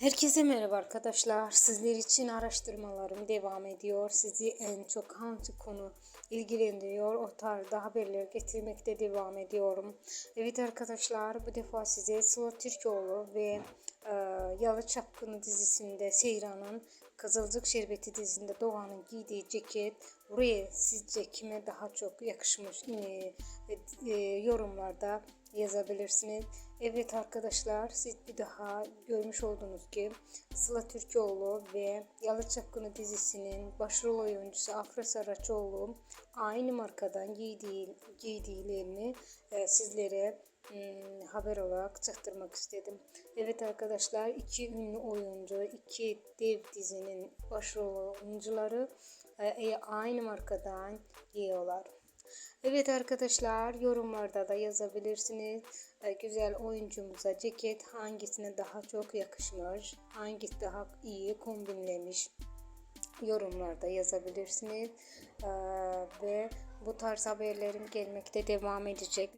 Herkese merhaba arkadaşlar. Sizler için araştırmalarım devam ediyor. Sizi en çok hangi konu ilgilendiriyor o tarzda haberler getirmekte devam ediyorum. Evet arkadaşlar bu defa size Sıla Türkoğlu ve Yalı Çapkını dizisinde Seyran'ın Kızılcık Şerbeti dizisinde Doğan'ın giydiği ceket buraya sizce kime daha çok yakışmış e, e, yorumlarda yazabilirsiniz. Evet arkadaşlar siz bir daha görmüş oldunuz ki Sıla Türkoğlu ve Yalı Çapkını dizisinin başrol oyuncusu Afra Saraçoğlu aynı markadan giydiği, giydiğlerini e, sizlere hmm, haber olarak çaktırmak istedim. Evet arkadaşlar iki ünlü oyuncu, iki dev dizinin başrol oyuncuları e, aynı markadan giyiyorlar. Evet arkadaşlar yorumlarda da yazabilirsiniz. Ee, güzel oyuncumuza ceket hangisine daha çok yakışmış, hangisi daha iyi kombinlemiş yorumlarda yazabilirsiniz. Ve bu tarz haberlerim gelmekte devam edecek.